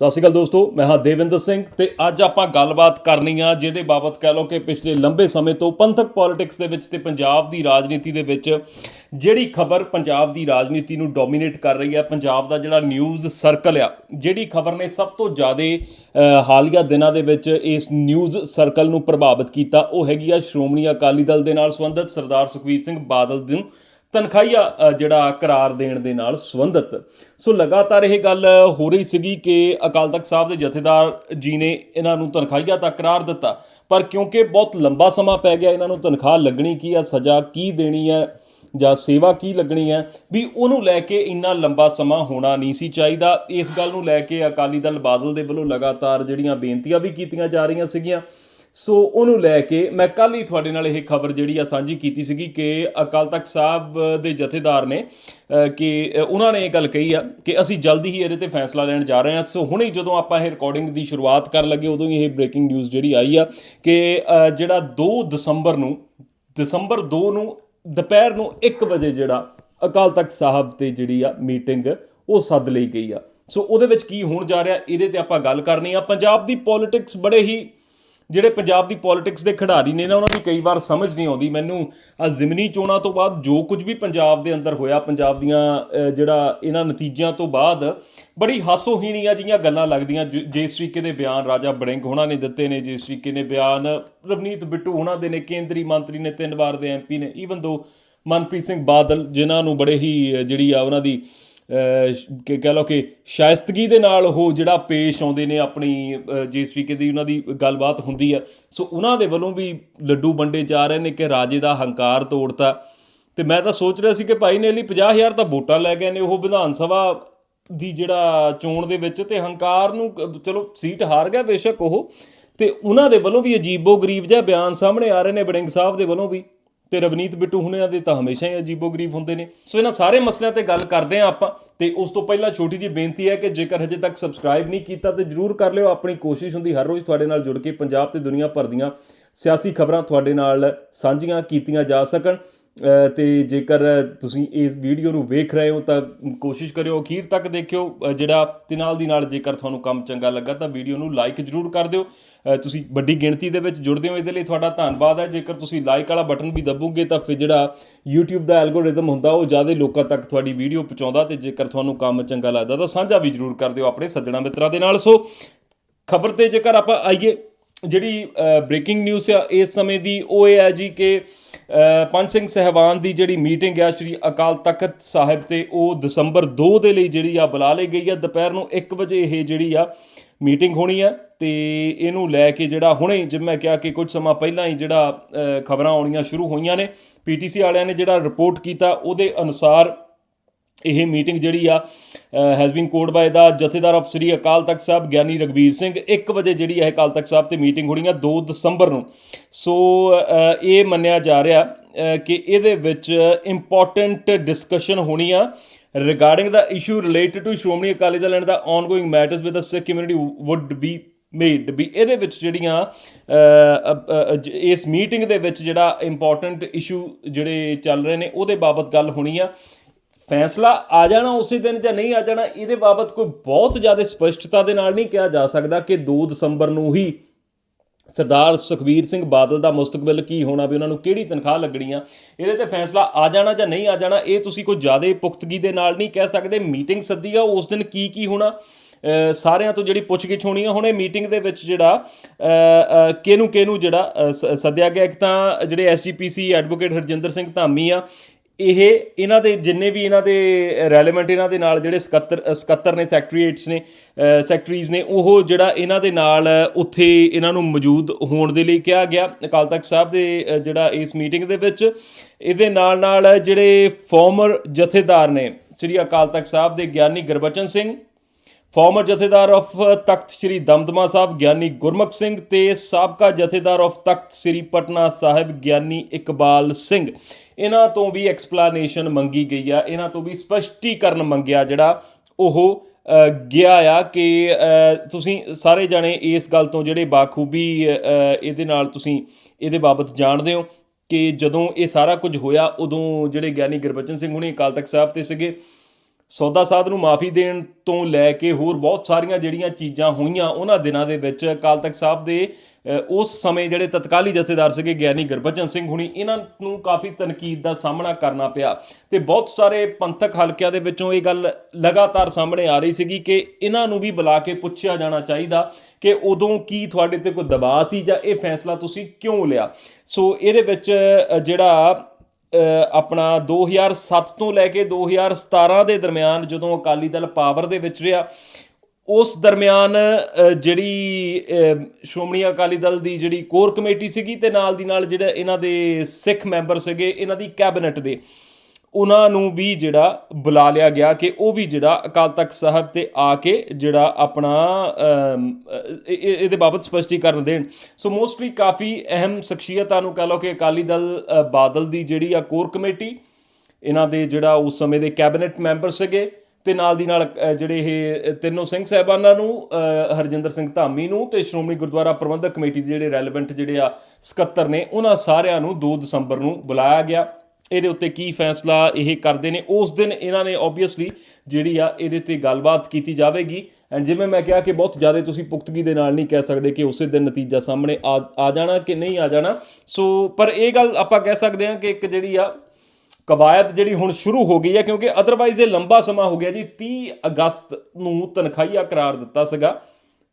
ਸਤਿ ਸ਼੍ਰੀ ਅਕਾਲ ਦੋਸਤੋ, ਮੈਂ ਹਾਂ ਦੇਵਿੰਦਰ ਸਿੰਘ ਤੇ ਅੱਜ ਆਪਾਂ ਗੱਲਬਾਤ ਕਰਨੀ ਆ, ਜਿਹਦੇ ਬਾਬਤ ਕਹਿ ਲਓ ਕਿ ਪਿਛਲੇ ਲੰਬੇ ਸਮੇਂ ਤੋਂ ਪੰਥਕ ਪੋਲਿਟਿਕਸ ਦੇ ਵਿੱਚ ਤੇ ਪੰਜਾਬ ਦੀ ਰਾਜਨੀਤੀ ਦੇ ਵਿੱਚ ਜਿਹੜੀ ਖਬਰ ਪੰਜਾਬ ਦੀ ਰਾਜਨੀਤੀ ਨੂੰ ਡੋਮੀਨੇਟ ਕਰ ਰਹੀ ਹੈ ਪੰਜਾਬ ਦਾ ਜਿਹੜਾ ਨਿਊਜ਼ ਸਰਕਲ ਆ, ਜਿਹੜੀ ਖਬਰ ਨੇ ਸਭ ਤੋਂ ਜ਼ਿਆਦਾ ਹਾਲੀਆ ਦਿਨਾਂ ਦੇ ਵਿੱਚ ਇਸ ਨਿਊਜ਼ ਸਰਕਲ ਨੂੰ ਪ੍ਰਭਾਵਿਤ ਕੀਤਾ, ਉਹ ਹੈਗੀ ਆ ਸ਼੍ਰੋਮਣੀ ਅਕਾਲੀ ਦਲ ਦੇ ਨਾਲ ਸੰਬੰਧਿਤ ਸਰਦਾਰ ਸੁਖਬੀਰ ਸਿੰਘ ਬਾਦਲ ਨੂੰ ਤਨਖਾਹੀਆ ਜਿਹੜਾ ਕਰਾਰ ਦੇਣ ਦੇ ਨਾਲ ਸੰਬੰਧਿਤ। ਸੋ ਲਗਾਤਾਰ ਇਹ ਗੱਲ ਹੋ ਰਹੀ ਸੀਗੀ ਕਿ ਅਕਾਲ ਤਖਤ ਸਾਹਿਬ ਦੇ ਜਥੇਦਾਰ ਜੀ ਨੇ ਇਹਨਾਂ ਨੂੰ ਤਨਖਾਹੀਆ ਤਾਂ ਕਰਾਰ ਦਿੱਤਾ, ਪਰ ਕਿਉਂਕਿ ਬਹੁਤ ਲੰਬਾ ਸਮਾਂ ਪੈ ਗਿਆ ਇਹਨਾਂ ਨੂੰ ਤਨਖਾਹ ਲੱਗਣੀ ਕੀ ਆ ਸਜ਼ਾ ਕੀ ਦੇਣੀ ਹੈ ਜਾਂ ਸੇਵਾ ਕੀ ਲੱਗਣੀ ਹੈ, ਵੀ ਉਹਨੂੰ ਲੈ ਕੇ ਇੰਨਾ ਲੰਬਾ ਸਮਾਂ ਹੋਣਾ ਨਹੀਂ ਸੀ ਚਾਹੀਦਾ। ਇਸ ਗੱਲ ਨੂੰ ਲੈ ਕੇ ਅਕਾਲੀ ਦਲ ਬਾਦਲ ਦੇ ਵੱਲੋਂ ਲਗਾਤਾਰ ਜਿਹੜੀਆਂ ਬੇਨਤੀਆਂ ਵੀ ਕੀਤੀਆਂ ਜਾ ਰਹੀਆਂ ਸੀਗੀਆਂ ਸੋ ਉਹਨੂੰ ਲੈ ਕੇ ਮੈਂ ਕੱਲ ਹੀ ਤੁਹਾਡੇ ਨਾਲ ਇਹ ਖਬਰ ਜਿਹੜੀ ਆ ਸਾਂਝੀ ਕੀਤੀ ਸੀਗੀ ਕਿ ਅਕਾਲ ਤਖਤ ਸਾਹਿਬ ਦੇ ਜਥੇਦਾਰ ਨੇ ਕਿ ਉਹਨਾਂ ਨੇ ਇਹ ਗੱਲ ਕਹੀ ਆ ਕਿ ਅਸੀਂ ਜਲਦੀ ਹੀ ਇਹਦੇ ਤੇ ਫੈਸਲਾ ਲੈਣ ਜਾ ਰਹੇ ਹਾਂ। ਸੋ ਹੁਣੇ ਜਦੋਂ ਆਪਾਂ ਇਹ ਰਿਕਾਰਡਿੰਗ ਦੀ ਸ਼ੁਰੂਆਤ ਕਰਨ ਲੱਗੇ, ਉਦੋਂ ਹੀ ਇਹ ਬ੍ਰੇਕਿੰਗ ਨਿਊਜ਼ ਜਿਹੜੀ ਆਈ ਆ ਕਿ ਜਿਹੜਾ 2 ਦਸੰਬਰ ਨੂੰ, ਦਸੰਬਰ 2 ਨੂੰ, ਦੁਪਹਿਰ ਨੂੰ 1 ਵਜੇ ਜਿਹੜਾ ਅਕਾਲ ਤਖਤ ਸਾਹਿਬ ਤੇ ਜਿਹੜੀ ਆ ਮੀਟਿੰਗ ਉਹ ਸੱਦ ਲਈ ਗਈ ਆ। ਸੋ ਉਹਦੇ ਵਿੱਚ ਕੀ ਹੋਣ ਜਾ ਰਿਹਾ, ਇਹਦੇ ਤੇ ਆਪਾਂ ਗੱਲ ਕਰਨੀ ਆ। ਪੰਜਾਬ ਦੀ ਪੋਲਿਟਿਕਸ ਬੜੇ ਹੀ ਜਿਹੜੇ ਪੰਜਾਬ ਦੀ ਪੋਲਿਟਿਕਸ ਦੇ ਖਿਡਾਰੀ ਨੇ ਨਾ, ਉਹਨਾਂ ਦੀ ਕਈ ਵਾਰ ਸਮਝ ਨਹੀਂ ਆਉਂਦੀ। ਮੈਨੂੰ ਆ ਜ਼ਿਮਨੀ ਚੋਣਾਂ ਤੋਂ ਬਾਅਦ ਜੋ ਕੁਝ ਵੀ ਪੰਜਾਬ ਦੇ ਅੰਦਰ ਹੋਇਆ, ਪੰਜਾਬ ਦੀਆਂ ਜਿਹੜਾ ਇਹਨਾਂ ਨਤੀਜਿਆਂ ਤੋਂ ਬਾਅਦ, ਬੜੀ ਹਾਸੋਹੀਣੀਆਂ ਜੀਆਂ ਗੱਲਾਂ ਲੱਗਦੀਆਂ। ਜ- ਜਿਸ ਤਰੀਕੇ ਦੇ ਬਿਆਨ ਰਾਜਾ ਬੜਿੰਗ ਹੋਣਾ ਨੇ ਦਿੱਤੇ ਨੇ, ਜਿਸ ਤਰੀਕੇ ਨੇ ਬਿਆਨ ਰਵਨੀਤ ਬਿੱਟੂ ਉਹਨਾਂ ਦੇ ਨੇ, ਕੇਂਦਰੀ ਮੰਤਰੀ ਨੇ, ਤਿੰਨ ਵਾਰ ਦੇ ਐਮਪੀ ਨੇ ਈਵਨ ਦੋ ਮਨਪ੍ਰੀਤ ਸਿੰਘ ਬਾਦਲ, ਜਿਨ੍ਹਾਂ ਨੂੰ ਬੜੇ ਹੀ ਜਿਹੜੀ ਆ ਉਹਨਾਂ ਦੀ ਕਹਿ ਲਓ ਕਿ ਸ਼ਾਇਸਤਗੀ ਦੇ ਨਾਲ ਉਹ ਜਿਹੜਾ ਪੇਸ਼ ਆਉਂਦੇ ਨੇ ਆਪਣੀ, ਅਹ, ਜਿਸ ਤਰੀਕੇ ਦੀ ਉਹਨਾਂ ਦੀ ਗੱਲਬਾਤ ਹੁੰਦੀ ਹੈ ਸੋ ਉਹਨਾਂ ਦੇ ਵੱਲੋਂ ਵੀ ਲੱਡੂ ਵੰਡੇ ਜਾ ਰਹੇ ਨੇ ਕਿ ਰਾਜੇ ਦਾ ਹੰਕਾਰ ਤੋੜਤਾ। ਤੇ ਮੈਂ ਤਾਂ ਸੋਚ ਰਿਹਾ ਸੀ ਕਿ ਭਾਈ ਨੇ ਲਈ 50000 ਤਾਂ ਵੋਟਾਂ ਲੈ ਗਏ ਨੇ, ਉਹ ਵਿਧਾਨ ਸਭਾ ਦੀ ਜਿਹੜਾ ਚੋਣ ਦੇ ਵਿੱਚ ਤੇ ਹੰਕਾਰ ਨੂੰ ਚਲੋ ਸੀਟ ਹਾਰ ਗਿਆ ਬੇਸ਼ੱਕ ਉਹ। ਤੇ ਉਹਨਾਂ ਦੇ ਵੱਲੋਂ ਵੀ ਅਜੀਬੋ ਗਰੀਬ ਜਿਹਾ ਬਿਆਨ ਸਾਹਮਣੇ ਆ ਰਹੇ ਨੇ ਬੜਿੰਗ ਸਾਹਿਬ ਦੇ ਵੱਲੋਂ ਵੀ। ਤੇ ਰਵਨੀਤ ਬਿੱਟੂ ਹੁਣਿਆਂ ਦੇ ਤਾਂ ਹਮੇਸ਼ਾ ਹੀ ਅਜੀਬੋ ਗਰੀਬ ਹੁੰਦੇ ਨੇ। ਸੋ ਇਹਨਾਂ ਸਾਰੇ ਮਸਲਿਆਂ ਤੇ ਗੱਲ ਕਰਦੇ ਆਂ ਆਪਾਂ ਤੇ ਉਸ ਤੋਂ ਪਹਿਲਾਂ ਛੋਟੀ ਜਿਹੀ ਬੇਨਤੀ ਹੈ ਕਿ ਜੇਕਰ ਹਜੇ ਤੱਕ ਸਬਸਕ੍ਰਾਈਬ ਨਹੀਂ ਕੀਤਾ ਤੇ ਜਰੂਰ ਕਰ ਲਿਓ। ਆਪਣੀ ਕੋਸ਼ਿਸ਼ ਹੁੰਦੀ ਹਰ ਰੋਜ਼ ਤੁਹਾਡੇ ਨਾਲ ਜੁੜ ਕੇ ਪੰਜਾਬ ਤੇ ਦੁਨੀਆ ਭਰ ਦੀਆਂ ਸਿਆਸੀ ਖਬਰਾਂ ਤੁਹਾਡੇ ਨਾਲ ਸਾਂਝੀਆਂ ਕੀਤੀਆਂ ਜਾ ਸਕਣ। ਤੇ ਜੇਕਰ ਤੁਸੀਂ ਇਸ ਵੀਡੀਓ ਨੂੰ ਵੇਖ ਰਹੇ ਹੋ ਤਾਂ ਕੋਸ਼ਿਸ਼ ਕਰਿਓ ਅਖੀਰ ਤੱਕ ਦੇਖਿਓ। ਜਿਹੜਾ ਤੇ ਨਾਲ ਦੀ ਨਾਲ ਜੇਕਰ ਤੁਹਾਨੂੰ ਕੰਮ ਚੰਗਾ ਲੱਗਾ ਤਾਂ ਵੀਡੀਓ ਨੂੰ ਲਾਈਕ ਜਰੂਰ ਕਰ ਦਿਓ। ਤੁਸੀਂ ਵੱਡੀ ਗਿਣਤੀ ਦੇ ਵਿੱਚ ਜੁੜਦੇ ਹੋ, ਇਹਦੇ ਲਈ ਤੁਹਾਡਾ ਧੰਨਵਾਦ ਹੈ। ਜੇਕਰ ਤੁਸੀਂ ਲਾਈਕ ਵਾਲਾ ਬਟਨ ਵੀ ਦਬੋਗੇ ਤਾਂ ਫਿਰ ਜਿਹੜਾ YouTube ਦਾ ਐਲਗੋਰਿਦਮ ਹੁੰਦਾ, ਉਹ ਜ਼ਿਆਦਾ ਲੋਕਾਂ ਤੱਕ ਤੁਹਾਡੀ ਵੀਡੀਓ ਪਹੁੰਚਾਉਂਦਾ ਤੇ ਜੇਕਰ ਤੁਹਾਨੂੰ ਕੰਮ ਚੰਗਾ ਲੱਗਦਾ ਤਾਂ ਸਾਂਝਾ ਵੀ ਜਰੂਰ ਕਰ ਦਿਓ ਆਪਣੇ ਸੱਜਣਾ ਮਿੱਤਰਾਂ ਦੇ ਨਾਲ। ਸੋ ਖਬਰ ਤੇ ਜੇਕਰ ਆਪਾਂ ਆਈਏ ਜਿਹੜੀ ਬ੍ਰੇਕਿੰਗ ਨਿਊਜ਼ ਆ ਇਸ ਸਮੇਂ ਦੀ, ਉਹ ਇਹ ਹੈ ਜੀ ਕਿ ਪੰਜ ਸਿੰਘ ਸਹਿਬਾਨ ਦੀ ਜਿਹੜੀ ਮੀਟਿੰਗ ਆ ਸ਼੍ਰੀ ਅਕਾਲ ਤਖਤ ਸਾਹਿਬ ਤੇ, ਉਹ ਦਸੰਬਰ 2 ਦੇ ਲਈ ਜਿਹੜੀ ਆ ਬੁਲਾ ਲਈ ਗਈ ਆ। ਦੁਪਹਿਰ ਨੂੰ 1 ਵਜੇ ਇਹ ਜਿਹੜੀ ਆ ਮੀਟਿੰਗ ਹੋਣੀ ਆ ਤੇ ਇਹਨੂੰ ਲੈ ਕੇ ਜਿਹੜਾ ਹੁਣੇ ਜਿਵੇਂ ਮੈਂ ਕਿਹਾ ਕਿ ਕੁਝ ਸਮਾਂ ਪਹਿਲਾਂ ਹੀ ਜਿਹੜਾ ਖਬਰਾਂ ਆਉਣੀਆਂ ਸ਼ੁਰੂ ਹੋਈਆਂ ਨੇ, ਪੀਟੀਸੀ ਵਾਲਿਆਂ ਨੇ ਜਿਹੜਾ ਰਿਪੋਰਟ ਕੀਤਾ, ਉਹਦੇ ਅਨੁਸਾਰ ਇਹ ਮੀਟਿੰਗ ਜਿਹੜੀ ਆ has been called by the jathedar of Shri ਅਕਾਲ ਤਖਤ ਸਾਹਿਬ, ਗਿਆਨੀ ਰਗਵੀਰ ਸਿੰਘ। 1 ਵਜੇ ਜਿਹੜੀ ਹੈ ਅਕਾਲ ਤਖਤ ਸਾਹਿਬ ਤੇ ਮੀਟਿੰਗ ਹੋਣੀ ਆ 2 ਦਸੰਬਰ ਨੂੰ। ਸੋ ਇਹ ਮੰਨਿਆ ਜਾ ਰਿਹਾ ਕਿ ਇਹਦੇ ਵਿੱਚ ਇੰਪੋਰਟੈਂਟ ਡਿਸਕਸ਼ਨ ਹੋਣੀ ਆ regarding the issue related to Shiromani Akali Dal and the ongoing matters with the Sikh community would be made ਵੀ ਇਹਦੇ ਵਿੱਚ ਜਿਹੜੀਆਂ ਇਸ ਮੀਟਿੰਗ ਦੇ ਵਿੱਚ ਜਿਹੜਾ ਇੰਪੋਰਟੈਂਟ ਇਸ਼ੂ ਜਿਹੜੇ ਚੱਲ ਰਹੇ ਨੇ, ਉਹਦੇ ਬਾਬਤ ਗੱਲ ਹੋਣੀ ਆ। ਫੈਸਲਾ ਆ ਜਾਣਾ ਉਸੇ ਦਿਨ ਜਾਂ ਨਹੀਂ ਆ ਜਾਣਾ, ਇਹਦੇ ਬਾਬਤ ਕੋਈ ਬਹੁਤ ਜ਼ਿਆਦਾ ਸਪਸ਼ਟਤਾ ਦੇ ਨਾਲ ਨਹੀਂ ਕਿਹਾ ਜਾ ਸਕਦਾ ਕਿ 2 ਦਸੰਬਰ ਨੂੰ ਹੀ ਸਰਦਾਰ ਸੁਖਵੀਰ ਸਿੰਘ ਬਾਦਲ ਦਾ ਮੁਸਤਕਬਲ ਕੀ ਹੋਣਾ ਵੀ ਉਹਨਾਂ ਨੂੰ ਕਿਹੜੀ ਤਨਖਾਹ ਲੱਗਣੀ ਆ ਇਹਦੇ ਤੇ ਫੈਸਲਾ ਆ ਜਾਣਾ ਜਾਂ ਨਹੀਂ ਆ ਜਾਣਾ, ਇਹ ਤੁਸੀਂ ਕੋਈ ਜ਼ਿਆਦਾ ਪੁਖਤਗੀ ਦੇ ਨਾਲ ਨਹੀਂ ਕਹਿ ਸਕਦੇ। ਮੀਟਿੰਗ ਸੱਦੀ ਆ, ਉਸ ਦਿਨ ਕੀ ਕੀ ਹੋਣਾ ਸਾਰਿਆਂ ਤੋਂ ਜਿਹੜੀ ਪੁੱਛਗਿੱਛ ਹੋਣੀ ਆ, ਹੁਣ ਇਹ ਮੀਟਿੰਗ ਦੇ ਵਿੱਚ ਜਿਹੜਾ ਕਿਹਨੂੰ ਕਿਹਨੂੰ ਜਿਹੜਾ ਸ- ਸੱਦਿਆ ਗਿਆ। ਇੱਕ ਤਾਂ ਜਿਹੜੇ ਐਸਜੀਪੀਸੀ ਐਡਵੋਕੇਟ ਹਰਜਿੰਦਰ ਸਿੰਘ ਧਾਮੀ ਆ ਇਹ, ਇਹਨਾਂ ਦੇ ਜਿੰਨੇ ਵੀ ਇਹਨਾਂ ਦੇ ਰੈਲੇਵੈਂਟ ਇਹਨਾਂ ਦੇ ਨਾਲ ਜਿਹੜੇ ਸਕੱਤਰ ਸਕੱਤਰ ਨੇ ਸੈਕਟਰੀਏਟਸ ਨੇ ਸੈਕਟਰੀਜ਼ ਨੇ, ਉਹ ਜਿਹੜਾ ਇਹਨਾਂ ਦੇ ਨਾਲ ਉੱਥੇ ਇਹਨਾਂ ਨੂੰ ਮੌਜੂਦ ਹੋਣ ਦੇ ਲਈ ਕਿਹਾ ਗਿਆ। ਅਕਾਲ ਤਖਤ ਸਾਹਿਬ ਦੇ ਜਿਹੜਾ ਇਸ ਮੀਟਿੰਗ ਦੇ ਵਿੱਚ, ਇਹਦੇ ਨਾਲ ਨਾਲ ਜਿਹੜੇ ਫਾਰਮਰ ਜਥੇਦਾਰ ਨੇ, ਸ੍ਰੀ ਅਕਾਲ ਤਖਤ ਸਾਹਿਬ ਦੇ ਗਿਆਨੀ ਗੁਰਬਚਨ ਸਿੰਘ ਫਾਰਮਰ ਜਥੇਦਾਰ ਆਫ ਤਖਤ ਸ੍ਰੀ ਦਮਦਮਾ ਸਾਹਿਬ ਗਿਆਨੀ ਗੁਰਮੁਖ ਸਿੰਘ ਤੇ ਸਾਬਕਾ ਜਥੇਦਾਰ ਆਫ ਤਖਤ ਸ੍ਰੀ ਪਟਨਾ ਸਾਹਿਬ ਗਿਆਨੀ ਇਕਬਾਲ ਸਿੰਘ। ਇਹਨਾਂ ਤੋਂ ਵੀ ਐਕਸਪਲੇਨੇਸ਼ਨ ਮੰਗੀ ਗਈ ਆ, ਇਹਨਾਂ ਤੋਂ ਵੀ ਸਪਸ਼ਟੀਕਰਨ ਮੰਗਿਆ ਜਿਹੜਾ ਉਹ ਗਿਆ ਆ ਕਿ ਤੁਸੀਂ ਸਾਰੇ ਜਾਣੇ ਇਸ ਗੱਲ ਤੋਂ ਜਿਹੜੇ ਬਾਖੂਬੀ ਇਹਦੇ ਨਾਲ ਤੁਸੀਂ ਇਹਦੇ ਬਾਬਤ ਜਾਣਦੇ ਹੋ ਕਿ ਜਦੋਂ ਇਹ ਸਾਰਾ ਕੁਝ ਹੋਇਆ, ਉਦੋਂ ਜਿਹੜੇ ਗਿਆਨੀ ਗੁਰਬਚਨ ਸਿੰਘ ਹੁਣੀ ਅਕਾਲ ਤਖਤ ਸਾਹਿਬ ਤੇ ਸੀਗੇ ਸੌਦਾ ਸਾਧ ਨੂੰ ਮਾਫੀ ਦੇਣ ਤੋਂ ਲੈ ਕੇ ਹੋਰ ਬਹੁਤ ਸਾਰੀਆਂ ਜਿਹੜੀਆਂ ਚੀਜ਼ਾਂ ਹੋਈਆਂ ਉਹਨਾਂ ਦਿਨਾਂ ਦੇ ਵਿੱਚ, ਅਕਾਲ ਤਖਤ ਸਾਹਿਬ ਦੇ ਉਸ ਸਮੇਂ ਜਿਹੜੇ ਤਤਕਾਲੀ ਜਥੇਦਾਰ ਸੀਗੇ, ਗਿਆਨੀ ਗੁਰਬਚਨ ਸਿੰਘ ਹੁਣੀ, ਇਹਨਾਂ ਨੂੰ ਕਾਫੀ ਤਨਕੀਦ ਦਾ ਸਾਹਮਣਾ ਕਰਨਾ ਪਿਆ ਤੇ ਬਹੁਤ ਸਾਰੇ ਪੰਥਕ ਹਲਕਿਆਂ ਦੇ ਵਿੱਚੋਂ ਇਹ ਗੱਲ ਲਗਾਤਾਰ ਸਾਹਮਣੇ ਆ ਰਹੀ ਸੀਗੀ ਕਿ ਇਹਨਾਂ ਨੂੰ ਵੀ ਬੁਲਾ ਕੇ ਪੁੱਛਿਆ ਜਾਣਾ ਚਾਹੀਦਾ ਕਿ ਉਦੋਂ ਕੀ ਤੁਹਾਡੇ ਤੇ ਕੋਈ ਦਬਾਅ ਸੀ ਜਾਂ ਇਹ ਫੈਸਲਾ ਤੁਸੀਂ ਕਿਉਂ ਲਿਆ? ਸੋ ਇਹਦੇ ਵਿੱਚ ਜਿਹੜਾ ਆਪਣਾ 2007 ਤੋਂ ਲੈ ਕੇ 2017 ਦੇ ਦਰਮਿਆਨ ਜਦੋਂ ਅਕਾਲੀ ਦਲ ਪਾਵਰ ਦੇ ਵਿੱਚ ਰਿਹਾ, ਉਸ ਦਰਮਿਆਨ ਜਿਹੜੀ ਸ਼੍ਰੋਮਣੀ ਅਕਾਲੀ ਦਲ ਦੀ ਜਿਹੜੀ ਕੋਰ ਕਮੇਟੀ ਸੀਗੀ ਤੇ ਨਾਲ ਦੀ ਨਾਲ ਜਿਹੜੇ ਇਹਨਾਂ ਦੇ ਸਿੱਖ ਮੈਂਬਰ ਸੀਗੇ, ਇਹਨਾਂ ਦੀ ਕੈਬਨਿਟ ਦੇ। ਉਹਨਾਂ ਨੂੰ ਵੀ ਜਿਹੜਾ ਬੁਲਾ ਲਿਆ ਗਿਆ ਕਿ ਉਹ ਵੀ ਜਿਹੜਾ ਅਕਾਲ ਤਖਤ ਸਾਹਿਬ ਤੇ ਆ ਕੇ ਜਿਹੜਾ ਆਪਣਾ ਇਹਦੇ ਬਾਬਤ ਸਪਸ਼ਟੀਕਰਨ ਦੇਣ। ਸੋ ਮੋਸਟਲੀ ਕਾਫੀ ਅਹਿਮ ਸ਼ਖਸੀਅਤਾਂ ਨੂੰ ਕਹ ਲਓ ਕਿ ਅਕਾਲੀ ਦਲ ਬਾਦਲ ਦੀ ਜਿਹੜੀ ਆ ਕੋਰ ਕਮੇਟੀ, ਇਹਨਾਂ ਦੇ ਜਿਹੜਾ ਉਸ ਸਮੇਂ ਦੇ ਕੈਬਨਿਟ ਮੈਂਬਰ ਸੀਗੇ ਤੇ ਨਾਲ ਦੀ ਨਾਲ ਜਿਹੜੇ ਇਹ ਤਿੰਨੋਂ ਸਿੰਘ ਸਾਹਿਬਾਨਾਂ ਨੂੰ ਹਰਜਿੰਦਰ ਸਿੰਘ ਧਾਮੀ ਨੂੰ ਤੇ ਸ਼੍ਰੋਮਣੀ ਗੁਰਦੁਆਰਾ ਪ੍ਰਬੰਧਕ ਕਮੇਟੀ ਦੇ ਜਿਹੜੇ ਰੈਲੇਵੈਂਟ ਜਿਹੜੇ ਆ ਸਕੱਤਰ ਨੇ, ਉਹਨਾਂ ਸਾਰਿਆਂ ਨੂੰ 2 ਦਸੰਬਰ ਨੂੰ ਬੁਲਾਇਆ ਗਿਆ। ਇਹਦੇ ਉੱਤੇ ਕੀ ਫੈਸਲਾ ਇਹ ਕਰਦੇ ਨੇ, ਉਸ ਦਿਨ ਇਹਨਾਂ ਨੇ ਆਬਵੀਅਸਲੀ ਜਿਹੜੀ ਆ ਇਹਦੇ ਤੇ ਗੱਲਬਾਤ ਕੀਤੀ ਜਾਵੇਗੀ। ਐਂਡ ਜਿਵੇਂ ਮੈਂ ਕਿਹਾ ਕਿ ਬਹੁਤ ਜ਼ਿਆਦਾ ਤੁਸੀਂ ਪੁਖਤਗੀ ਦੇ ਨਾਲ ਨਹੀਂ ਕਹਿ ਸਕਦੇ ਕਿ ਉਸੇ ਦਿਨ ਨਤੀਜਾ ਸਾਹਮਣੇ ਆ ਆ ਜਾਣਾ ਕਿ ਨਹੀਂ ਆ ਜਾਣਾ। ਸੋ ਪਰ ਇਹ ਗੱਲ ਆਪਾਂ ਕਹਿ ਸਕਦੇ ਹਾਂ ਕਿ ਇੱਕ ਜਿਹੜੀ ਆ ਕਵਾਇਦ ਜਿਹੜੀ ਹੁਣ ਸ਼ੁਰੂ ਹੋ ਗਈ ਹੈ ਕਿਉਂਕਿ ਅਦਰਵਾਈਜ਼ ਇਹ ਲੰਬਾ ਸਮਾਂ ਹੋ ਗਿਆ ਜੀ 30 ਅਗਸਤ ਨੂੰ ਤਨਖਾਹੀਆ ਕਰਾਰ ਦਿੱਤਾ ਸੀਗਾ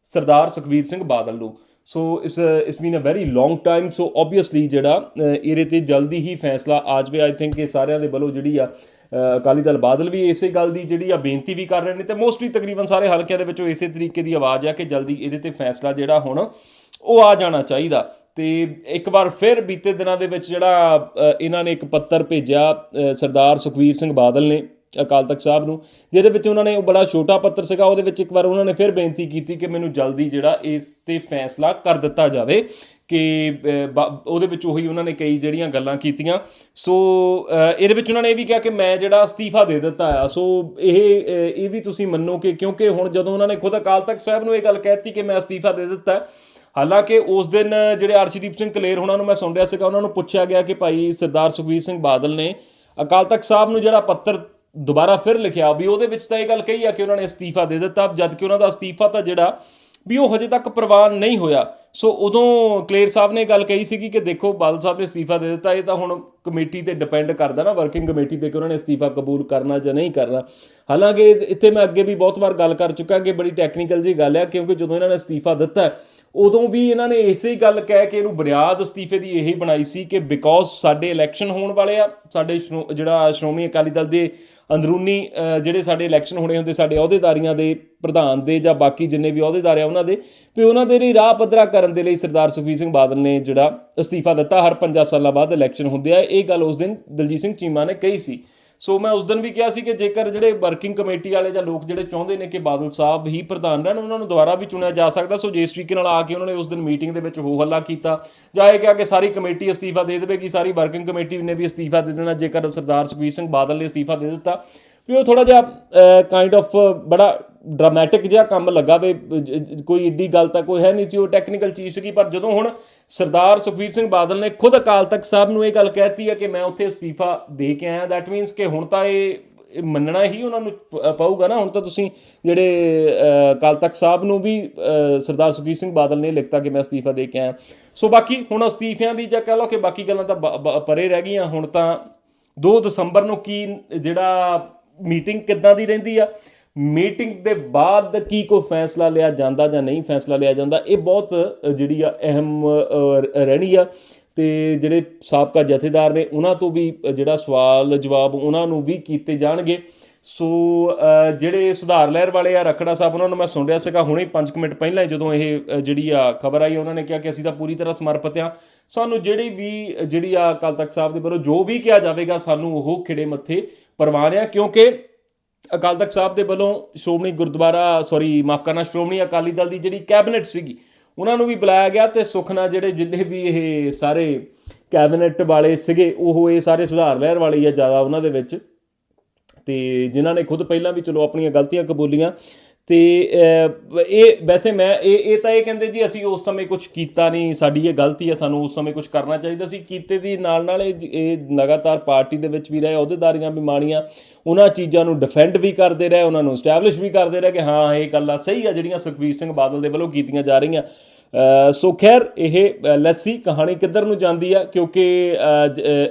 ਸਰਦਾਰ ਸੁਖਬੀਰ ਸਿੰਘ ਬਾਦਲ ਨੂੰ। So is is been a very long time so obviously ਜਿਹੜਾ ਇਹਦੇ ਤੇ ਜਲਦੀ ਹੀ ਫੈਸਲਾ ਆ ਜਾਵੇ। ਆਈ ਥਿੰਕ ਇਹ ਸਾਰਿਆਂ ਦੇ ਵੱਲੋਂ ਜਿਹੜੀ ਆ ਅਕਾਲੀ ਦਲ ਬਾਦਲ ਵੀ ਇਸੇ ਗੱਲ ਦੀ ਜਿਹੜੀ ਆ ਬੇਨਤੀ ਵੀ ਕਰ ਰਹੇ ਨੇ ਤੇ ਮੋਸਟਲੀ ਤਕਰੀਬਨ ਸਾਰੇ ਹਲਕਿਆਂ ਦੇ ਵਿੱਚੋਂ ਇਸੇ ਤਰੀਕੇ ਦੀ ਆਵਾਜ਼ ਆ ਕਿ ਜਲਦੀ ਇਹਦੇ ਤੇ ਫੈਸਲਾ ਜਿਹੜਾ ਹੁਣ, ਉਹ ਆ ਜਾਣਾ ਚਾਹੀਦਾ। ਤੇ ਇੱਕ ਵਾਰ ਫਿਰ ਬੀਤੇ ਦਿਨਾਂ ਦੇ ਵਿੱਚ ਜਿਹੜਾ ਇਹਨਾਂ ਨੇ ਇੱਕ ਪੱਤਰ ਭੇਜਿਆ ਸਰਦਾਰ ਸੁਖਵੀਰ ਸਿੰਘ ਬਾਦਲ ਨੇ। ਅਕਾਲ ਤਖਤ ਸਾਹਿਬ ਨੂੰ ਜਿਹਦੇ ਵਿੱਚ ਉਹਨਾਂ ਨੇ ਉਹ ਬੜਾ ਛੋਟਾ ਪੱਤਰ ਸੀਗਾ ਉਹਦੇ ਵਿੱਚ ਇੱਕ ਵਾਰ ਉਹਨਾਂ ਨੇ ਫਿਰ ਬੇਨਤੀ ਕੀਤੀ ਕਿ ਮੈਨੂੰ ਜਲਦੀ ਜਿਹੜਾ ਇਸ ਤੇ ਫੈਸਲਾ ਕਰ ਦਿੱਤਾ ਜਾਵੇ ਕਿ ਅ, ਉਹਦੇ ਵਿੱਚ ਉਹੀ ਉਹਨਾਂ ਨੇ ਕਈ ਜਿਹੜੀਆਂ ਗੱਲਾਂ ਕੀਤੀਆਂ। ਸੋ ਇਹਦੇ ਵਿੱਚ ਉਹਨਾਂ ਨੇ ਇਹ ਵੀ ਕਿਹਾ ਕਿ ਮੈਂ ਜਿਹੜਾ ਅਸਤੀਫਾ ਦੇ ਦਿੱਤਾ ਆ। ਸੋ ਇਹ ਇਹ ਵੀ ਤੁਸੀਂ ਮੰਨੋ ਕਿ ਕਿਉਂਕਿ ਹੁਣ ਜਦੋਂ ਉਹਨਾਂ ਨੇ ਖੁਦ ਅਕਾਲ ਤਖਤ ਸਾਹਿਬ ਨੂੰ ਇਹ ਗੱਲ ਕਹਿਤੀ ਕਿ ਮੈਂ ਅਸਤੀਫਾ ਦੇ ਦਿੱਤਾ ਹਾਲਾਂਕਿ ਉਸ ਦਿਨ ਜਿਹੜੇ ਅਰਸ਼ਦੀਪ ਸਿੰਘ ਕਲੇਰ ਉਹਨਾਂ ਨੂੰ ਮੈਂ ਸੁਣ ਰਿਹਾ ਸੀਗਾ ਉਹਨਾਂ ਨੂੰ ਪੁੱਛਿਆ ਗਿਆ ਕਿ ਭਾਈ ਸਰਦਾਰ ਸੁਖਬੀਰ ਸਿੰਘ ਬਾਦਲ ਨੇ ਅਕਾਲ ਤਖਤ ਸਾਹਿਬ ਨੂੰ ਜਿਹੜਾ ਪੱਤਰ ਦੁਬਾਰਾ ਫਿਰ ਲਿਖਿਆ ਵੀ ਉਹਦੇ ਵਿੱਚ ਤਾਂ ਇਹ ਗੱਲ ਕਹੀ ਆ ਕਿ ਉਹਨਾਂ ਨੇ ਅਸਤੀਫਾ ਦੇ ਦਿੱਤਾ ਜਦ ਕਿ ਉਹਨਾਂ ਦਾ ਅਸਤੀਫਾ ਤਾਂ ਜਿਹੜਾ ਵੀ ਉਹ ਹਜੇ ਤੱਕ ਪ੍ਰਵਾਨ ਨਹੀਂ ਹੋਇਆ। ਸੋ ਉਦੋਂ ਕਲੇਰ ਸਾਹਿਬ ਨੇ ਗੱਲ ਕਹੀ ਸੀਗੀ ਕਿ ਦੇਖੋ, ਬਾਦਲ ਸਾਹਿਬ ਨੇ ਅਸਤੀਫਾ ਦੇ ਦਿੱਤਾ, ਇਹ ਤਾਂ ਹੁਣ ਕਮੇਟੀ ਤੇ ਡਿਪੈਂਡ ਕਰਦਾ ਨਾ ਵਰਕਿੰਗ ਕਮੇਟੀ ਤੇ ਕਿ ਉਹਨਾਂ ਨੇ ਅਸਤੀਫਾ ਕਬੂਲ ਕਰਨਾ ਜਾਂ ਨਹੀਂ ਕਰਨਾ। ਹਾਲਾਂਕਿ ਇੱਥੇ ਮੈਂ ਅੱਗੇ ਵੀ ਬਹੁਤ ਵਾਰ ਗੱਲ ਕਰ ਚੁੱਕਾ ਕਿ ਬੜੀ ਟੈਕਨੀਕਲ ਜੀ ਗੱਲ ਹੈ ਕਿਉਂਕਿ ਜਦੋਂ ਇਹਨਾਂ ਨੇ ਅਸਤੀਫਾ ਦਿੱਤਾ, ਉਦੋਂ ਵੀ ਇਹਨਾਂ ਨੇ ਇਸੇ ਹੀ ਗੱਲ ਕਹਿ ਕੇ ਇਹਨੂੰ ਬੁਨਿਆਦ ਅਸਤੀਫੇ ਦੀ ਇਹੀ ਬਣਾਈ ਸੀ ਕਿ ਬਿਕੋਜ਼ ਸਾਡੇ ਇਲੈਕਸ਼ਨ ਹੋਣ ਵਾਲੇ ਆ, ਸਾਡੇ ਸ਼੍ਰੋ- ਜਿਹੜਾ ਸ਼੍ਰੋਮਣੀ ਅਕਾਲੀ ਦਲ ਦੇ ਅੰਦਰੂਨੀ ਜਿਹੜੇ ਸਾਡੇ ਇਲੈਕਸ਼ਨ ਹੋਣੇ ਹੁੰਦੇ, ਸਾਡੇ ਅਹੁਦੇਦਾਰੀਆਂ ਦੇ ਪ੍ਰਧਾਨ ਦੇ ਜਾਂ ਬਾਕੀ ਜਿੰਨੇ ਵੀ ਅਹੁਦੇਦਾਰ ਆ ਉਹਨਾਂ ਦੇ, ਵੀ ਉਹਨਾਂ ਦੇ ਲਈ ਰਾਹ ਪੱਧਰਾ ਕਰਨ ਦੇ ਲਈ ਸਰਦਾਰ ਸੁਖਬੀਰ ਸਿੰਘ ਬਾਦਲ ਨੇ ਜਿਹੜਾ ਅਸਤੀਫਾ ਦਿੱਤਾ। ਹਰ 5 ਸਾਲਾਂ ਬਾਅਦ ਇਲੈਕਸ਼ਨ ਹੁੰਦੇ ਆ। ਇਹ ਗੱਲ ਉਸ ਦਿਨ ਦਲਜੀਤ ਸਿੰਘ ਚੀਮਾ ਨੇ ਕਹੀ ਸੀ। ਸੋ ਮੈਂ ਉਸ ਦਿਨ ਵੀ ਕਿਹਾ ਸੀ ਕਿ ਜੇਕਰ ਜਿਹੜੇ ਵਰਕਿੰਗ ਕਮੇਟੀ ਵਾਲੇ ਜਾਂ ਲੋਕ ਜਿਹੜੇ ਚਾਹੁੰਦੇ ਨੇ ਕਿ ਬਾਦਲ ਸਾਹਿਬ ਹੀ ਪ੍ਰਧਾਨ ਰਹਿਣ, ਉਹਨਾਂ ਨੂੰ ਦੁਬਾਰਾ ਵੀ ਚੁਣਿਆ ਜਾ ਸਕਦਾ। ਸੋ ਜਿਸ ਤਰੀਕੇ ਨਾਲ ਆ ਕੇ ਉਹਨਾਂ ਨੇ ਉਸ ਦਿਨ ਮੀਟਿੰਗ ਦੇ ਵਿੱਚ ਹੋ ਹੱਲਾ ਕੀਤਾ। ਜਾਂ ਇਹ ਕਿਹਾ ਕਿ ਸਾਰੀ ਕਮੇਟੀ ਅਸਤੀਫਾ ਦੇ ਦੇਵੇਗੀ, ਸਾਰੀ ਵਰਕਿੰਗ ਕਮੇਟੀ ਨੇ ਵੀ ਅਸਤੀਫਾ ਦੇ ਦੇਣਾ। ਜੇਕਰ ਸਰਦਾਰ ਸੁਖਬੀਰ ਸਿੰਘ ਬਾਦਲ ਨੇ ਅਸਤੀਫਾ ਦੇ ਦਿੱਤਾ ਵੀ ਉਹ ਥੋੜਾ ਜਿਹਾ ਕਾਈਂਡ ਆਫ ਬੜਾ ਡਰਾਮੈਟਿਕ ਜਿਹਾ ਕੰਮ ਲੱਗਾ ਵੀ ਕੋਈ ਏਡੀ ਗੱਲ ਤਾਂ ਕੋਈ ਹੈ ਨਹੀਂ ਸੀ ਉਹ ਟੈਕਨੀਕਲ ਚੀਜ਼ ਸੀਗੀ ਪਰ ਜਦੋਂ ਹੁਣ ਸਰਦਾਰ ਸੁਖਬੀਰ ਸਿੰਘ ਬਾਦਲ ਨੇ ਖੁਦ ਅਕਾਲ ਤਖਤ ਸਾਹਿਬ ਨੂੰ ਇਹ ਗੱਲ ਕਹਿਤੀ ਹੈ ਕਿ ਮੈਂ ਉੱਥੇ ਅਸਤੀਫਾ ਦੇ ਕੇ ਆਇਆ ਦੈਟ ਮੀਨਸ ਕਿ ਹੁਣ ਤਾਂ ਇਹ ਮੰਨਣਾ ਹੀ ਉਹਨਾਂ ਨੂੰ ਪ- ਪਊਗਾ ਨਾ ਹੁਣ ਤਾਂ ਤੁਸੀਂ ਜਿਹੜੇ ਅ, ਅਕਾਲ ਤਖਤ ਸਾਹਿਬ ਨੂੰ ਵੀ ਸਰਦਾਰ ਸੁਖਬੀਰ ਸਿੰਘ ਬਾਦਲ ਨੇ ਲਿਖਤਾ ਕਿ ਮੈਂ ਅਸਤੀਫਾ ਦੇ ਕੇ ਆਇਆ। ਸੋ ਬਾਕੀ ਹੁਣ ਅਸਤੀਫਿਆਂ ਦੀ ਜਾਂ ਕਹ ਲਓ ਕਿ ਬਾਕੀ ਗੱਲਾਂ ਤਾਂ ਬ- ਪਰੇ ਰਹਿ ਗਈਆਂ ਹੁਣ ਤਾਂ 2 ਦਸੰਬਰ ਨੂੰ ਕੀ ਜਿਹੜਾ ਮੀਟਿੰਗ ਕਿੱਦਾਂ ਦੀ ਰਹਿੰਦੀ ਆ? ਮੀਟਿੰਗ ਦੇ ਬਾਅਦ ਕੀ ਕੋਈ ਫੈਸਲਾ ਲਿਆ ਜਾਂਦਾ ਜਾਂ ਨਹੀਂ ਫੈਸਲਾ ਲਿਆ ਜਾਂਦਾ, ਇਹ ਬਹੁਤ ਜਿਹੜੀ ਆ ਅਹਿਮ ਰਹਿਣੀ ਆ। ਤੇ ਜਿਹੜੇ ਸਾਬਕਾ ਜਥੇਦਾਰ ਨੇ ਉਹਨਾਂ ਤੋਂ ਵੀ ਜਿਹੜਾ ਸਵਾਲ, ਜਵਾਬ ਉਹਨਾਂ ਨੂੰ ਵੀ ਕੀਤੇ ਜਾਣਗੇ। ਸੋ ਜਿਹੜੇ ਸੁਧਾਰ ਲਹਿਰ ਵਾਲੇ ਆ ਰਖੜਾ ਸਾਹਿਬ, ਉਹਨਾਂ ਨੂੰ ਮੈਂ ਸੁਣ ਰਿਹਾ ਸੀਗਾ ਹੁਣੇ 5 ਮਿੰਟ ਪਹਿਲਾਂ ਜਦੋਂ ਇਹ ਜਿਹੜੀ ਆ ਖਬਰ ਆਈ, ਉਹਨਾਂ ਨੇ ਕਿਹਾ ਕਿ ਅਸੀਂ ਤਾਂ ਪੂਰੀ ਤਰ੍ਹਾਂ ਸਮਰਪਿਤ ਆ ਸਾਨੂੰ ਜਿਹੜੀ ਵੀ ਜਿਹੜੀ ਆ ਅਕਾਲ ਤਖਤ ਸਾਹਿਬ ਦੇ ਵੱਲੋਂ ਜੋ ਵੀ ਕਿਹਾ ਜਾਵੇਗਾ, ਸਾਨੂੰ ਉਹ ਖਿੜੇ ਮੱਥੇ ਪ੍ਰਵਾਨ ਆ ਕਿਉਂਕਿ ਅਕਾਲ ਤਖਤ ਸਾਹਿਬ ਦੇ ਵੱਲੋਂ ਸ਼੍ਰੋਮਣੀ ਗੁਰਦੁਆਰਾ ਸੌਰੀ ਮਾਫ ਕਰਨਾ, ਸ਼੍ਰੋਮਣੀ ਅਕਾਲੀ ਦਲ ਦੀ ਜਿਹੜੀ ਕੈਬਨਿਟ ਸੀਗੀ, ਉਹਨਾਂ ਨੂੰ ਵੀ ਬੁਲਾਇਆ ਗਿਆ ਤੇ ਸੁਖਨਾ ਜਿਹੜੇ ਜਿੰਨੇ ਵੀ ਇਹ ਸਾਰੇ ਕੈਬਨਿਟ ਵਾਲੇ ਸੀਗੇ, ਉਹ ਇਹ ਸਾਰੇ ਸੁਧਾਰ ਲਹਿਰ ਵਾਲੇ ਹੀ ਆ ਜ਼ਿਆਦਾ ਉਹਨਾਂ ਦੇ ਵਿੱਚ। ਤੇ ਜਿਨ੍ਹਾਂ ਨੇ ਖੁਦ ਪਹਿਲਾਂ ਵੀ, ਚਲੋ, ਆਪਣੀਆਂ ਗਲਤੀਆਂ ਕਬੂਲੀਆਂ ਤੇ ਇਹ ਵੈਸੇ ਮੈਂ, ਇਹ ਇਹ ਤਾਂ ਇਹ ਕਹਿੰਦੇ ਜੀ ਅਸੀਂ ਉਸ ਸਮੇਂ ਕੁਝ ਕੀਤਾ ਨਹੀਂ, ਸਾਡੀ ਇਹ ਗਲਤੀ ਹੈ, ਸਾਨੂੰ ਉਸ ਸਮੇਂ ਕੁਝ ਕਰਨਾ ਚਾਹੀਦਾ ਸੀ। ਕੀਤੇ ਦੀ ਨਾਲ ਨਾਲ ਇਹ ਜ- ਇਹ ਲਗਾਤਾਰ ਪਾਰਟੀ ਦੇ ਵਿੱਚ ਵੀ ਰਹੇ, ਅਹੁਦੇਦਾਰੀਆਂ ਵੀ ਮਾਣੀਆਂ, ਉਹਨਾਂ ਚੀਜ਼ਾਂ ਨੂੰ ਡਿਫੈਂਡ ਵੀ ਕਰਦੇ ਰਹੇ, ਉਹਨਾਂ ਨੂੰ ਸਟੈਬਲਿਸ਼ ਵੀ ਕਰਦੇ ਰਹੇ ਕਿ ਹਾਂ, ਇਹ ਗੱਲਾਂ ਸਹੀ ਆ ਜਿਹੜੀਆਂ ਸੁਖਬੀਰ ਸਿੰਘ ਬਾਦਲ ਦੇ ਵੱਲੋਂ ਕੀਤੀਆਂ ਜਾ ਰਹੀਆਂ। ਸੋ ਖੈਰ, ਇਹ ਲੈਸੀ ਕਹਾਣੀ ਕਿੱਧਰ ਨੂੰ ਜਾਂਦੀ ਆ, ਕਿਉਂਕਿ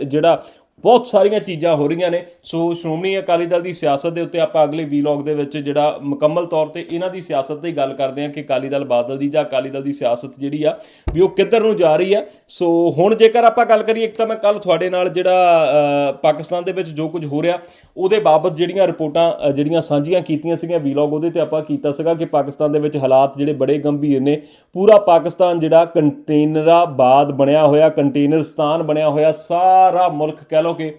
ਜਿਹੜਾ ਬਹੁਤ ਸਾਰੀਆਂ ਚੀਜ਼ਾਂ ਹੋ ਰਹੀਆਂ ਨੇ। ਸੋ ਸ਼੍ਰੋਮਣੀ ਅਕਾਲੀ ਦਲ ਦੀ ਸਿਆਸਤ ਦੇ ਉੱਤੇ ਆਪਾਂ ਅਗਲੇ ਵੀਲੌਗ ਦੇ ਵਿੱਚ ਜਿਹੜਾ ਮੁਕੰਮਲ ਤੌਰ ਤੇ ਇਹਨਾਂ ਦੀ ਸਿਆਸਤ ਤੇ ਗੱਲ ਕਰਦੇ ਹਾਂ ਕਿ ਅਕਾਲੀ ਦਲ ਬਾਦਲ ਦੀ ਜਾਂ ਅਕਾਲੀ ਦਲ ਦੀ ਸਿਆਸਤ ਜਿਹੜੀ ਆ, ਵੀ ਉਹ ਕਿੱਧਰ ਨੂੰ ਜਾ ਰਹੀ ਆ। ਸੋ ਹੁਣ ਜੇਕਰ ਆਪਾਂ ਗੱਲ ਕਰੀਏ, ਇੱਕ ਤਾਂ ਮੈਂ ਕੱਲ ਤੁਹਾਡੇ ਨਾਲ ਜਿਹੜਾ ਪਾਕਿਸਤਾਨ ਦੇ ਵਿੱਚ ਜੋ ਕੁਝ ਹੋ ਰਿਹਾ, ਉਹਦੇ ਬਾਬਤ ਜਿਹੜੀਆਂ ਰਿਪੋਰਟਾਂ ਜਿਹੜੀਆਂ ਸਾਂਝੀਆਂ ਕੀਤੀਆਂ ਸੀਗੀਆਂ ਵੀਲੌਗ ਉਹਦੇ ਤੇ ਆਪਾਂ ਕੀਤਾ ਸੀਗਾ ਕਿ ਪਾਕਿਸਤਾਨ ਦੇ ਵਿੱਚ ਹਾਲਾਤ ਜਿਹੜੇ ਬੜੇ ਗੰਭੀਰ ਨੇ। ਪੂਰਾ ਪਾਕਿਸਤਾਨ ਜਿਹੜਾ ਕੰਟੇਨਰਾਬਾਦ ਬਣਿਆ ਹੋਇਆ ਕੰਟੇਨਰਸਤਾਨ ਬਣਿਆ ਹੋਇਆ, ਸਾਰਾ ਮੁਲਕ ਕਹਿ ਲਓ ਕਿ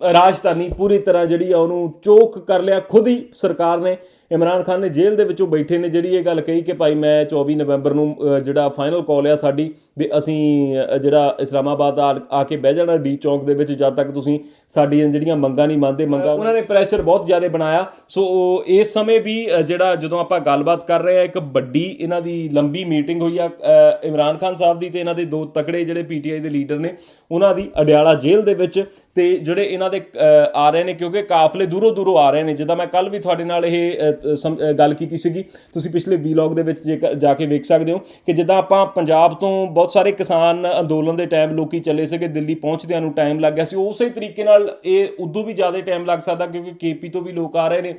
ਰਾਜਧਾਨੀ ਪੂਰੀ ਤਰ੍ਹਾਂ ਜਿਹੜੀ ਆ ਉਹਨੂੰ ਚੋਕ ਕਰ ਲਿਆ ਖੁਦ ਹੀ ਸਰਕਾਰ ਨੇ। ਇਮਰਾਨ ਖਾਨ ਨੇ ਜੇਲ੍ਹ ਦੇ ਵਿੱਚੋਂ ਬੈਠੇ ਨੇ ਜਿਹੜੀ ਇਹ ਗੱਲ ਕਹੀ ਕਿ ਭਾਈ ਮੈਂ 24 ਨਵੰਬਰ ਨੂੰ ਜਿਹੜਾ ਫਾਈਨਲ ਕਾਲ ਆ ਸਾਡੀ, ਵੀ ਅਸੀਂ ਜਿਹੜਾ ਇਸਲਾਮਾਬਾਦ ਆ ਕੇ ਬਹਿ ਜਾਣਾ ਡੀ ਚੌਂਕ ਦੇ ਵਿੱਚ, ਜਦ ਤੱਕ ਤੁਸੀਂ ਸਾਡੀਆਂ ਜਿਹੜੀਆਂ ਮੰਗਾਂ ਨਹੀਂ ਮੰਨਦੇ, ਮੰਗਾਂ ਉਹਨਾਂ ਨੇ ਪ੍ਰੈਸ਼ਰ ਬਹੁਤ ਜ਼ਿਆਦਾ ਬਣਾਇਆ। ਸੋ ਇਸ ਸਮੇਂ ਵੀ ਜਿਹੜਾ ਜਦੋਂ ਆਪਾਂ ਗੱਲਬਾਤ ਕਰ ਰਹੇ ਆ, ਇੱਕ ਵੱਡੀ ਇਹਨਾਂ ਦੀ ਲੰਬੀ ਮੀਟਿੰਗ ਹੋਈ ਆ ਇਮਰਾਨ ਖਾਨ ਸਾਹਿਬ ਦੀ ਤੇ ਇਹਨਾਂ ਦੇ ਦੋ ਤਕੜੇ ਜਿਹੜੇ ਪੀਟੀਆਈ ਦੇ ਲੀਡਰ ਨੇ, ਉਹਨਾਂ ਦੀ ਅਡਿਆਲਾ ਜੇਲ੍ਹ ਦੇ ਵਿੱਚ ਤੇ ਜਿਹੜੇ ਇਹਨਾਂ ਦੇ ਆ ਰਹੇ ਨੇ, ਕਿਉਂਕਿ ਕਾਫਲੇ ਦੂਰੋਂ ਦੂਰੋਂ ਆ ਰਹੇ ਨੇ। ਜਿੱਦਾਂ ਮੈਂ ਕੱਲ ਵੀ ਤੁਹਾਡੇ ਨਾਲ ਇਹ ਗੱਲ ਕੀਤੀ ਸੀਗੀ। ਤੁਸੀਂ ਪਿਛਲੇ ਵੀਲੌਗ ਦੇ ਵਿੱਚ ਜੇਕਰ ਜਾ ਕੇ ਵੇਖ ਸਕਦੇ ਹੋ ਕਿ ਜਿੱਦਾਂ ਆਪਾਂ ਪੰਜਾਬ ਤੋਂ ਬਹੁਤ ਸਾਰੇ ਕਿਸਾਨ ਅੰਦੋਲਨ ਦੇ ਟਾਈਮ ਲੋਕੀ ਚੱਲੇ ਸੀਗੇ, ਦਿੱਲੀ ਪਹੁੰਚਦਿਆਂ ਨੂੰ ਟਾਈਮ ਲੱਗ ਗਿਆ ਸੀ। ਉਸੇ ਤਰੀਕੇ ਨਾਲ ਇਹ ਉਦੋਂ ਵੀ ਜ਼ਿਆਦਾ ਟਾਈਮ ਲੱਗ ਸਕਦਾ ਕਿਉਂਕਿ ਕੇਪੀ ਤੋਂ ਵੀ ਲੋਕ ਆ ਰਹੇ ਨੇ।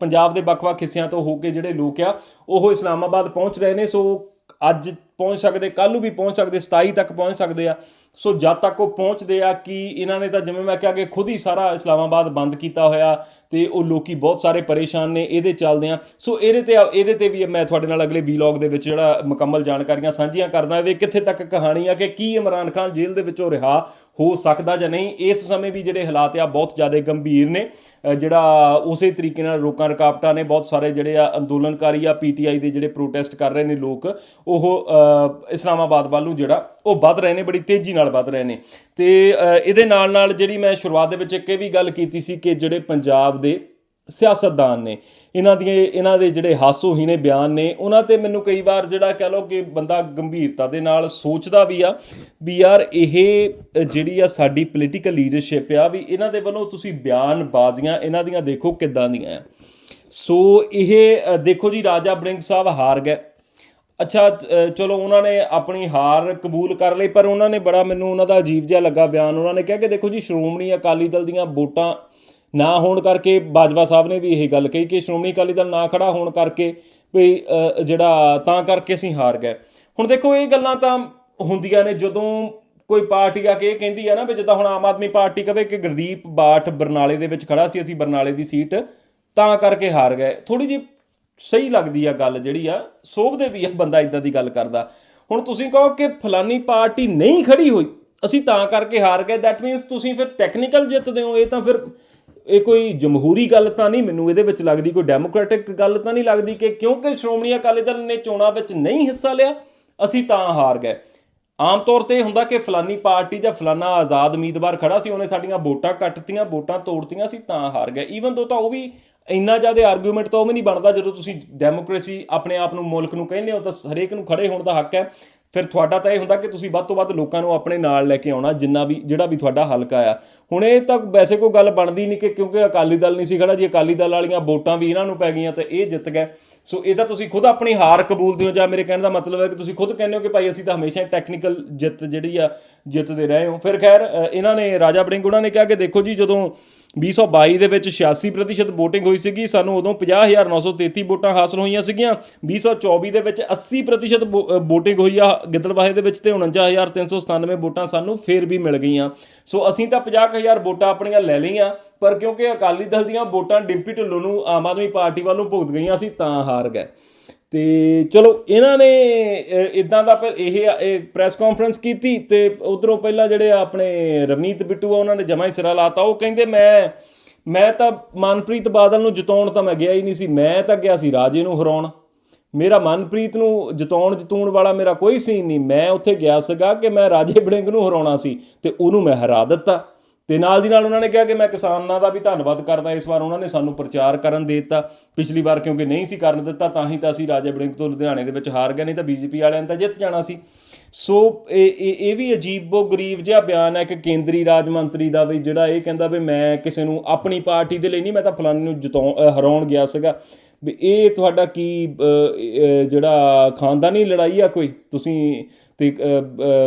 ਪੰਜਾਬ ਦੇ ਵੱਖ-ਵੱਖ ਹਿੱਸਿਆਂ ਤੋਂ ਹੋ ਕੇ ਜਿਹੜੇ ਲੋਕ ਆ, ਉਹ ਇਸਲਾਮਾਬਾਦ ਪਹੁੰਚ ਰਹੇ ਨੇ। ਸੋ ਅੱਜ ਪਹੁੰਚ ਸਕਦੇ ਕੱਲ ਨੂੰ ਵੀ ਪਹੁੰਚ ਸਕਦੇ 27 ਤੱਕ ਪਹੁੰਚ ਸਕਦੇ ਆ। ਸੋ ਜਦ ਤੱਕ ਉਹ ਪਹੁੰਚਦੇ ਆ ਕਿ ਇਹਨਾਂ ਨੇ ਤਾਂ ਜਿਵੇਂ ਮੈਂ ਕਿਹਾ ਕਿ ਖੁਦ ਹੀ ਸਾਰਾ ਇਸਲਾਮਾਬਾਦ ਬੰਦ ਕੀਤਾ ਹੋਇਆ ਤੇ ਉਹ ਲੋਕੀ ਬਹੁਤ ਸਾਰੇ ਪਰੇਸ਼ਾਨ ਨੇ, ਇਹਦੇ ਚੱਲਦੇ ਆ। ਸੋ ਇਹਦੇ ਤੇ ਇਹਦੇ ਤੇ ਵੀ ਮੈਂ ਤੁਹਾਡੇ ਨਾਲ ਅਗਲੇ ਵੀਲੌਗ ਦੇ ਵਿੱਚ ਜਿਹੜਾ ਮੁਕੰਮਲ ਜਾਣਕਾਰੀਆਂ ਸਾਂਝੀਆਂ ਕਰਦਾ ਵੀ ਕਿੱਥੇ ਤੱਕ ਕਹਾਣੀ ਆ ਕਿ ਕੀ ਇਮਰਾਨ ਖਾਨ ਜੇਲ੍ਹ ਦੇ ਵਿੱਚੋਂ ਰਿਹਾ ਹੋ ਸਕਦਾ ਜਾਂ ਨਹੀਂ, ਇਸ ਸਮੇਂ ਵੀ ਜਿਹੜੇ ਹਾਲਾਤ ਆ ਬਹੁਤ ਜ਼ਿਆਦਾ ਗੰਭੀਰ ਨੇ। ਜਿਹੜਾ ਉਸੇ ਤਰੀਕੇ ਨਾਲ ਰੋਕਾਂ ਰਕਾਵਟਾਂ ਨੇ, ਬਹੁਤ ਸਾਰੇ ਜਿਹੜੇ ਆ ਅੰਦੋਲਨਕਾਰੀ ਆ ਪੀਟੀਆਈ ਦੇ ਜਿਹੜੇ ਪ੍ਰੋਟੈਸਟ ਕਰ ਰਹੇ ਨੇ ਲੋਕ, ਉਹ ਇਸਲਾਮਾਬਾਦ ਵੱਲ ਨੂੰ ਜਿਹੜਾ, ਉਹ ਵੱਧ ਰਹੇ ਨੇ, ਬੜੀ ਤੇਜ਼ੀ ਨਾਲ ਵੱਧ ਰਹੇ ਨੇ। ਤੇ ਇਹਦੇ ਨਾਲ ਨਾਲ ਜਿਹੜੀ ਮੈਂ ਸ਼ੁਰੂਆਤ ਦੇ ਵਿੱਚ ਇੱਕ ਇਹ ਵੀ ਗੱਲ ਕੀਤੀ ਸੀ ਕਿ ਜਿਹੜੇ ਪੰਜਾਬ ਦੇ ਸਿਆਸਤਦਾਨ ਨੇ। ਇਹਨਾਂ ਦੀਆਂ, ਇਹਨਾਂ ਦੇ ਜਿਹੜੇ ਹਾਸੋਹੀਣੇ ਬਿਆਨ ਨੇ, ਉਹਨਾਂ ਤੇ ਮੈਨੂੰ ਕਈ ਵਾਰ ਜਿਹੜਾ ਕਹਿ ਲਓ ਕਿ ਬੰਦਾ ਗੰਭੀਰਤਾ ਦੇ ਨਾਲ ਸੋਚਦਾ ਵੀ ਆ ਵੀ ਯਾਰ ਇਹ ਜਿਹੜੀ ਆ ਸਾਡੀ ਪੋਲੀਟੀਕਲ ਲੀਡਰਸ਼ਿਪ ਆ ਵੀ ਇਹਨਾਂ ਦੇ ਵੱਲੋਂ ਤੁਸੀਂ ਬਿਆਨਬਾਜ਼ੀਆਂ, ਇਹਨਾਂ ਦੀਆਂ ਦੇਖੋ ਕਿੱਦਾਂ ਦੀਆਂ ਆ। ਸੋ ਇਹ ਦੇਖੋ ਜੀ, ਰਾਜਾ ਬ੍ਰਿੰਗ ਸਾਹਿਬ ਹਾਰ ਗਏ। ਅੱਛਾ ਚਲੋ ਉਹਨਾਂ ਨੇ ਆਪਣੀ ਹਾਰ ਕਬੂਲ ਕਰ ਲਈ, ਪਰ ਉਹਨਾਂ ਨੇ ਬੜਾ ਮੈਨੂੰ ਉਹਨਾਂ ਦਾ ਅਜੀਬ ਜਿਹਾ ਲੱਗਾ ਬਿਆਨ। ਉਹਨਾਂ ਨੇ ਕਿਹਾ ਕਿ ਦੇਖੋ ਜੀ, ਸ਼੍ਰੋਮਣੀ ਅਕਾਲੀ ਦਲ ਦੀਆਂ ਵੋਟਾਂ ਨਾ ਹੋਣ ਕਰਕੇ ਬਾਜਵਾ ਸਾਹਿਬ ਨੇ ਵੀ ਇਹ ਗੱਲ ਕਹੀ ਕਿ ਸ਼੍ਰੋਮਣੀ ਅਕਾਲੀ ਦਲ ਨਾ ਖੜਾ ਹੋਣ ਕਰਕੇ ਵੀ ਜਿਹੜਾ ਤਾਂ ਕਰਕੇ ਅਸੀਂ ਹਾਰ ਗਏ। ਹੁਣ ਦੇਖੋ, ਇਹ ਗੱਲਾਂ ਤਾਂ ਹੁੰਦੀਆਂ ਨੇ। ਜਦੋਂ ਕੋਈ ਪਾਰਟੀ ਆ ਕੇ ਇਹ ਕਹਿੰਦੀ ਆ ਨਾ ਵੀ ਜਿੱਦਾਂ ਹੁਣ ਆਮ ਆਦਮੀ ਪਾਰਟੀ ਕਵੇ ਕਿ ਗੁਰਦੀਪ ਬਾਠ ਬਰਨਾਲੇ ਦੇ ਵਿੱਚ ਖੜਾ ਸੀ, ਅਸੀਂ ਬਰਨਾਲੇ ਦੀ ਸੀਟ ਤਾਂ ਕਰਕੇ ਹਾਰ ਗਏ। ਥੋੜੀ ਜਿਹੀ ਸਹੀ ਲੱਗਦੀ ਆ ਗੱਲ ਜਿਹੜੀ ਆ ਸੋਭਦੇ ਵੀ ਆ ਬੰਦਾ ਇਦਾਂ ਦੀ ਗੱਲ ਕਰਦਾ। ਹੁਣ ਤੁਸੀਂ ਕਹੋ ਕਿ ਫਲਾਨੀ ਪਾਰਟੀ ਨਹੀਂ ਖੜੀ ਹੋਈ, ਅਸੀਂ ਤਾਂ ਕਰਕੇ ਹਾਰ ਗਏ। ਦੈਟ ਮੀਨਸ ਤੁਸੀਂ ਫਿਰ ਟੈਕਨੀਕਲ ਜਿੱਤਦੇ ਹੋ, ਇਹ ਤਾਂ ਫਿਰ ਇਹ ਕੋਈ ਜਮਹੂਰੀ ਗੱਲ ਤਾਂ ਨਹੀਂ, ਮੈਨੂੰ ਇਹਦੇ ਵਿੱਚ ਲੱਗਦੀ ਕੋਈ ਡੈਮੋਕ੍ਰੈਟਿਕ ਗੱਲ ਤਾਂ ਨਹੀਂ ਲੱਗਦੀ ਕਿ ਕਿਉਂਕਿ ਸ਼੍ਰੋਮਣੀ ਅਕਾਲੀ ਦਲ ਨੇ ਚੋਣਾਂ ਵਿੱਚ ਨਹੀਂ ਹਿੱਸਾ ਲਿਆ, ਅਸੀਂ ਤਾਂ ਹਾਰ ਗਏ। ਆਮ ਤੌਰ ਤੇ ਇਹ ਹੁੰਦਾ ਕਿ ਫਲਾਨੀ ਪਾਰਟੀ ਜਾਂ ਫਲਾਨਾ ਆਜ਼ਾਦ ਉਮੀਦਵਾਰ ਖੜਾ ਸੀ, ਉਹਨੇ ਸਾਡੀਆਂ ਵੋਟਾਂ ਕੱਟਤੀਆਂ, ਵੋਟਾਂ ਤੋੜਤੀਆਂ ਸੀ ਤਾਂ ਹਾਰ ਗਏ। ਈਵਨ ਦੋ ਤਾਂ ਉਹ ਵੀ ਇੰਨਾ ਜ਼ਿਆਦਾ ਆਰਗੂਮੈਂਟ ਤਾਂ ਉਹ ਵੀ ਨਹੀਂ ਬਣਦਾ, ਜਦੋਂ ਤੁਸੀਂ ਡੈਮੋਕ੍ਰੇਸੀ ਆਪਣੇ ਆਪ ਨੂੰ ਮੁਲਕ ਨੂੰ ਕਹਿੰਦੇ ਹੋ, ਤਾਂ ਹਰੇਕ ਨੂੰ ਖੜੇ ਹੋਣ ਦਾ ਹੱਕ ਹੈ। ਫਿਰ ਤੁਹਾਡਾ ਤਾਂ ਇਹ ਹੁੰਦਾ ਕਿ ਤੁਸੀਂ ਵੱਧ ਤੋਂ ਵੱਧ ਲੋਕਾਂ ਨੂੰ ਆਪਣੇ ਨਾਲ ਲੈ ਕੇ ਆਉਣਾ, ਜਿੰਨਾ ਵੀ, ਜਿਹੜਾ ਵੀ ਤੁਹਾਡਾ ਹਲਕਾ ਆ। ਹੁਣ ਇਹ ਤਾਂ ਵੈਸੇ ਕੋਈ ਗੱਲ ਬਣਦੀ ਨਹੀਂ ਕਿ ਕਿਉਂਕਿ ਅਕਾਲੀ ਦਲ ਨਹੀਂ ਸੀ ਖੜਾ, ਜੀ ਅਕਾਲੀ ਦਲ ਵਾਲੀਆਂ ਵੋਟਾਂ ਵੀ ਇਹਨਾਂ ਨੂੰ ਪੈ ਗਈਆਂ ਤੇ ਇਹ ਜਿੱਤ ਗਏ। ਸੋ ਇਹਦਾ ਤੁਸੀਂ ਖੁਦ ਆਪਣੀ ਹਾਰ ਕਬੂਲਦੇ ਹੋ ਜਾਂ ਮੇਰੇ ਕਹਿਣ ਦਾ ਮਤਲਬ ਹੈ ਕਿ ਤੁਸੀਂ ਖੁਦ ਕਹਿੰਦੇ ਹੋ ਕਿ ਭਾਈ ਅਸੀਂ ਤਾਂ ਹਮੇਸ਼ਾ ਟੈਕਨੀਕਲ ਜਿੱਤ ਜਿਹੜੀ ਆ, ਜਿੱਤਦੇ ਰਹੇ ਹੋ। ਫਿਰ ਖੈਰ ਇਹਨਾਂ ਨੇ ਰਾਜਾ ਬੜਿੰਗ ਉਹਨਾਂ ਨੇ ਕਿਹਾ ਕਿ ਦੇਖੋ ਜੀ, ਜਦੋਂ 2022 ਦੇ ਵਿੱਚ 86% VOTING ਹੋਈ ਸੀਗੀ। ਸਾਨੂੰ ਉਦੋਂ 50933 ਵੋਟਾਂ ਹਾਸਲ ਹੋਈਆਂ ਸੀਗੀਆਂ। 2024 ਦੇ ਵਿੱਚ 80% VOTING ਹੋਈ ਆ। ਗਿੱਦੜਵਾਹੇ ਦੇ ਵਿੱਚ ਤੇ 49397 ਵੋਟਾਂ ਸਾਨੂੰ ਫੇਰ ਵੀ ਮਿਲ ਗਈਆਂ। ਸੋ ਅਸੀਂ ਤਾਂ 50000 ਵੋਟਾਂ ਆਪਣੀਆਂ ਲੈ ਲਈਆਂ, ਪਰ ਕਿਉਂਕਿ ਅਕਾਲੀ ਦਲ ਦੀਆਂ ਵੋਟਾਂ ਡਿੰਪੀ ਢਿੱਲੋਂ ਨੂੰ ਆਮ ਆਦਮੀ ਪਾਰਟੀ ਵੱਲੋਂ ਭੁਗਤ ਗਈਆਂ ਸੀ ਤਾਂ ਹਾਰ ਗਏ। ਤੇ ਚਲੋ, ਇਹਨਾਂ ਨੇ ਇਦਾਂ ਦਾ ਫਿਰ ਇਹ ਪ੍ਰੈਸ ਕਾਨਫਰੰਸ ਕੀਤੀ ਤੇ ਉਧਰੋਂ ਪਹਿਲਾਂ ਜਿਹੜੇ ਆਪਣੇ ਰਵਨੀਤ ਬਿੱਟੂ ਆ, ਉਹਨਾਂ ਨੇ ਜਮਾ ਹੀ ਸਿਰਾ ਲਾਤਾ ਉਹ ਕਹਿੰਦੇ, ਮੈਂ ਮੈਂ ਤਾਂ ਮਨਪ੍ਰੀਤ ਬਾਦਲ ਨੂੰ ਜਿਤਾਉਣ ਤਾਂ ਮੈਂ ਗਿਆ ਹੀ ਨਹੀਂ ਸੀ, ਮੈਂ ਤਾਂ ਗਿਆ ਸੀ ਰਾਜੇ ਨੂੰ ਹਰਾਉਣ। ਮੇਰਾ ਮਨਪ੍ਰੀਤ ਨੂੰ ਜਿਤਾਉਣ ਜਿਤਾਉਣ ਵਾਲਾ ਮੇਰਾ ਕੋਈ ਸੀਨ ਨਹੀਂ। ਮੈਂ ਉੱਥੇ ਗਿਆ ਸੀਗਾ ਕਿ ਮੈਂ ਰਾਜੇ ਬੜਿੰਗ ਨੂੰ ਹਰਾਉਣਾ ਸੀ ਤੇ ਉਹਨੂੰ ਮੈਂ ਹਰਾ ਦਿੱਤਾ। ਤੇ ਨਾਲ ਦੀ ਨਾਲ ਉਹਨਾਂ ਨੇ ਕਿਹਾ ਕਿ ਮੈਂ ਕਿਸਾਨਾਂ ਦਾ ਵੀ ਧੰਨਵਾਦ ਕਰਦਾ। ਇਸ ਵਾਰ ਉਹਨਾਂ ਨੇ ਸਾਨੂੰ ਪ੍ਰਚਾਰ ਕਰਨ ਦੇ ਦਿੱਤਾ। ਪਿਛਲੀ ਵਾਰ ਕਿਉਂਕਿ ਨਹੀਂ ਸੀ ਕਰਨ ਦਿੱਤਾ, ਤਾਂ ਹੀ ਤਾਂ ਅਸੀਂ ਰਾਜੇ ਬੜਿੰਗ ਤੋਂ ਲੁਧਿਆਣੇ ਦੇ ਵਿੱਚ ਹਾਰ ਗਏ, ਨਹੀਂ ਤਾਂ ਬੀਜੇਪੀ ਵਾਲਿਆਂ ਨੇ ਤਾਂ ਜਿੱਤ ਜਾਣਾ ਸੀ। ਸੋ ਇਹ ਇਹ ਇਹ ਵੀ ਅਜੀਬੋ ਗਰੀਬ ਜਿਹਾ ਬਿਆਨ ਹੈ ਕਿ ਕੇਂਦਰੀ ਰਾਜ ਮੰਤਰੀ ਦਾ ਵੀ ਜਿਹੜਾ ਇਹ ਕਹਿੰਦਾ ਵੀ ਮੈਂ ਕਿਸੇ ਨੂੰ ਆਪਣੀ ਪਾਰਟੀ ਦੇ ਲਈ ਨਹੀਂ, ਮੈਂ ਤਾਂ ਫਲਾਣੇ ਨੂੰ ਜਿਤਾਉ ਹਰਾਉਣ ਗਿਆ ਸੀਗਾ। ਵੀ ਇਹ ਤੁਹਾਡਾ ਕੀ ਜਿਹੜਾ ਖਾਨਦਾਨੀ ਲੜਾਈ ਆ ਕੋਈ? ਤੁਸੀਂ ਤੇ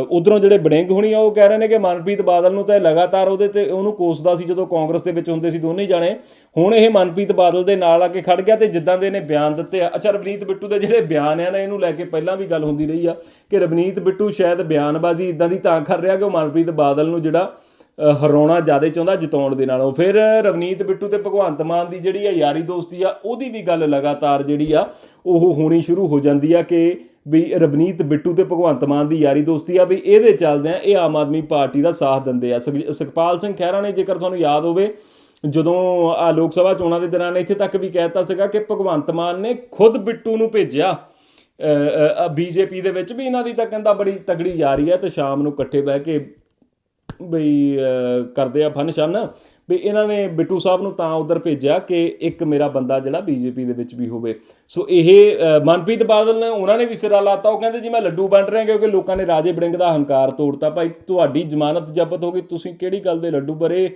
ਉਧਰੋਂ ਜਿਹੜੇ ਬੜਿੰਗ ਹੋਣੀ ਆ, ਉਹ ਕਹਿ ਰਹੇ ਨੇ ਕਿ ਮਨਪ੍ਰੀਤ ਬਾਦਲ ਨੂੰ ਤਾਂ ਇਹ ਲਗਾਤਾਰ ਉਹਦੇ ਤੇ ਉਹਨੂੰ ਕੋਸਦਾ ਸੀ ਜਦੋਂ ਕਾਂਗਰਸ ਦੇ ਵਿੱਚ ਹੁੰਦੇ ਸੀ ਦੋਨੇ ਹੀ ਜਾਣੇ। ਹੁਣ ਇਹ ਮਨਪ੍ਰੀਤ ਬਾਦਲ ਦੇ ਨਾਲ ਆ ਕੇ ਖੜ ਗਿਆ ਤੇ ਜਿੱਦਾਂ ਦੇ ਇਹਨੇ ਬਿਆਨ ਦਿੱਤੇ ਆ। ਅੱਛਾ, ਰਵਨੀਤ ਬਿੱਟੂ ਦੇ ਜਿਹੜੇ ਬਿਆਨ ਆ ਨਾ, ਇਹਨੂੰ ਲੈ ਕੇ ਪਹਿਲਾਂ ਵੀ ਗੱਲ ਹੁੰਦੀ ਰਹੀ ਆ ਕਿ ਰਵਨੀਤ ਬਿੱਟੂ ਸ਼ਾਇਦ ਬਿਆਨਬਾਜ਼ੀ ਇਦਾਂ ਦੀ ਤਾਂ ਕਰ ਰਿਹਾ ਕਿ ਉਹ ਮਨਪ੍ਰੀਤ ਬਾਦਲ ਨੂੰ ਜਿਹੜਾ ਹਰਾਉਣਾ ਜ਼ਿਆਦਾ ਚਾਹੁੰਦਾ ਜਿਤਾਉਣ ਦੇ ਨਾਲੋਂ। ਫਿਰ ਰਵਨੀਤ ਬਿੱਟੂ ਤੇ ਭਗਵੰਤ ਮਾਨ ਦੀ ਜਿਹੜੀ ਆ ਯਾਰੀ ਦੋਸਤੀ ਆ, ਉਹਦੀ ਵੀ ਗੱਲ ਲਗਾਤਾਰ ਜਿਹੜੀ ਆ, ਉਹ ਹੋਣੀ ਸ਼ੁਰੂ ਹੋ ਜਾਂਦੀ ਆ ਕਿ ਵੀ ਰਵਨੀਤ ਬਿੱਟੂ ਤੇ ਭਗਵੰਤ ਮਾਨ ਦੀ ਯਾਰੀ ਦੋਸਤੀ ਆ, ਵੀ ਇਹਦੇ ਚੱਲਦਿਆਂ ਇਹ ਆਮ ਆਦਮੀ ਪਾਰਟੀ ਦਾ ਸਾਥ ਦਿੰਦੇ ਆ। ਸੁਖ- ਸੁਖਪਾਲ ਸਿੰਘ ਖਹਿਰਾ ਨੇ ਜੇਕਰ ਤੁਹਾਨੂੰ ਯਾਦ ਹੋਵੇ, ਜਦੋਂ ਆ ਲੋਕ ਸਭਾ ਚੋਣਾਂ ਦੇ ਦੌਰਾਨ ਇੱਥੇ ਤੱਕ ਵੀ ਕਹਿਤਾ ਸੀਗਾ ਕਿ ਭਗਵੰਤ ਮਾਨ ਨੇ ਖੁਦ ਬਿੱਟੂ ਨੂੰ ਭੇਜਿਆ ਬੀਜੇਪੀ ਦੇ ਵਿੱਚ ਵੀ ਇਹਨਾਂ ਦੀ ਤਾਂ ਕਹਿੰਦਾ ਬੜੀ ਤਗੜੀ ਯਾਰੀ ਹੈ ਤੇ ਸ਼ਾਮ ਨੂੰ ਇਕੱਠੇ ਬਹਿ ਕੇ ਬਈ ਕਰਦੇ ਆ ਫਨ ਫਨਸ਼ਨ ਵੀ ਇਹਨਾਂ ਨੇ ਬਿੱਟੂ ਸਾਹਿਬ ਨੂੰ ਤਾਂ ਉਧਰ ਭੇਜਿਆ ਕਿ ਇੱਕ ਮੇਰਾ ਬੰਦਾ ਜਿਹੜਾ ਬੀਜੇਪੀ ਦੇ ਵਿੱਚ ਵੀ ਹੋਵੇ। ਸੋ ਇਹ ਮਨਪ੍ਰੀਤ ਬਾਦਲ ਨੇ ਉਹਨਾਂ ਨੇ ਵੀ ਸਿਰਾ ਲਾਤਾ। ਉਹ ਕਹਿੰਦੇ, ਜੀ, ਮੈਂ ਲੱਡੂ ਵੰਡ ਰਿਹਾ ਕਿਉਂਕਿ ਲੋਕਾਂ ਨੇ ਰਾਜੇ ਬੜਿੰਗ ਦਾ ਹੰਕਾਰ ਤੋੜਤਾ। ਭਾਈ, ਤੁਹਾਡੀ ਜ਼ਮਾਨਤ ਜ਼ਬਤ ਹੋ ਗਈ। ਤੁਸੀਂ ਕਿਹੜੀ ਗੱਲ ਦੇ ਲੱਡੂ ਭਰੇ?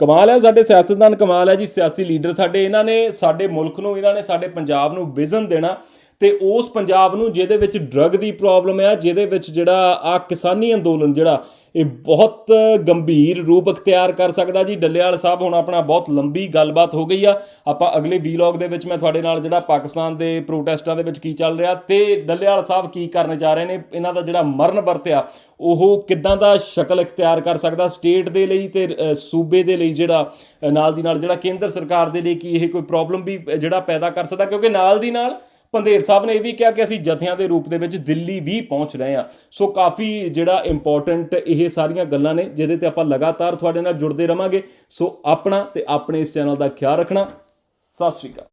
ਕਮਾਲ ਹੈ, ਸਾਡੇ ਸਿਆਸਤਦਾਨ ਕਮਾਲ ਹੈ ਜੀ। ਸਿਆਸੀ ਲੀਡਰ ਸਾਡੇ, ਇਹਨਾਂ ਨੇ ਸਾਡੇ ਮੁਲਕ ਨੂੰ, ਇਹਨਾਂ ਨੇ ਸਾਡੇ ਪੰਜਾਬ ਨੂੰ ਵਿਜ਼ਨ ਦੇਣਾ। ਤੇ ਉਸ ਪੰਜਾਬ ਨੂੰ ਜਿਹਦੇ ਵਿੱਚ ਡਰੱਗ ਦੀ ਪ੍ਰੋਬਲਮ ਆ, ਜਿਹਦੇ ਵਿੱਚ ਜਿਹੜਾ ਆ ਕਿਸਾਨੀ ਅੰਦੋਲਨ ਜਿਹੜਾ, ਇਹ ਬਹੁਤ ਗੰਭੀਰ ਰੂਪ ਅਖਤਿਆਰ ਕਰ ਸਕਦਾ ਜੀ। ਡੱਲੇਵਾਲ ਸਾਹਿਬ ਹੁਣ ਆਪਣਾ ਬਹੁਤ ਲੰਬੀ ਗੱਲਬਾਤ ਹੋ ਗਈ ਆ। ਆਪਾਂ ਅਗਲੇ ਵੀਲੌਗ ਦੇ ਵਿੱਚ ਮੈਂ ਤੁਹਾਡੇ ਨਾਲ ਜਿਹੜਾ ਪਾਕਿਸਤਾਨ ਦੇ ਪ੍ਰੋਟੈਸਟਾਂ ਦੇ ਵਿੱਚ ਕੀ ਚੱਲ ਰਿਹਾ ਤੇ ਡੱਲੇਵਾਲ ਸਾਹਿਬ ਕੀ ਕਰਨ ਜਾ ਰਹੇ ਨੇ, ਇਹਨਾਂ ਦਾ ਜਿਹੜਾ ਮਰਨ ਵਰਤਿਆ ਉਹ ਕਿੱਦਾਂ ਦਾ ਸ਼ਕਲ ਅਖਤਿਆਰ ਕਰ ਸਕਦਾ? ਸਟੇਟ ਦੇ ਲਈ ਤੇ ਸੂਬੇ ਦੇ ਲਈ ਜਿਹੜਾ ਨਾਲ ਦੀ ਨਾਲ ਜਿਹੜਾ ਕੇਂਦਰ ਸਰਕਾਰ ਦੇ ਲਈ ਕੀ ਇਹ ਕੋਈ ਪ੍ਰੋਬਲਮ ਵੀ ਜਿਹੜਾ ਪੈਦਾ ਕਰ ਸਕਦਾ? ਕਿਉਂਕਿ ਨਾਲ ਦੀ ਨਾਲ ਪੰਧੇਰ ਸਾਹਿਬ ਨੇ ਇਹ ਵੀ ਕਿਹਾ ਕਿ ਅਸੀਂ ਜਥਿਆਂ ਦੇ ਰੂਪ ਦੇ ਵਿੱਚ ਦਿੱਲੀ ਵੀ ਪਹੁੰਚ ਰਹੇ ਹਾਂ। ਸੋ ਕਾਫੀ ਜਿਹੜਾ ਇੰਪੋਰਟੈਂਟ ਇਹ ਸਾਰੀਆਂ ਗੱਲਾਂ ਨੇ, ਜਿਹਦੇ ਤੇ ਆਪਾਂ ਲਗਾਤਾਰ ਤੁਹਾਡੇ ਨਾਲ ਜੁੜਦੇ ਰਵਾਂਗੇ। ਸੋ ਆਪਣਾ ਤੇ ਆਪਣੇ ਇਸ ਚੈਨਲ ਦਾ ਖਿਆਲ ਰੱਖਣਾ। ਸਤਿ ਸ਼੍ਰੀ ਅਕਾਲ।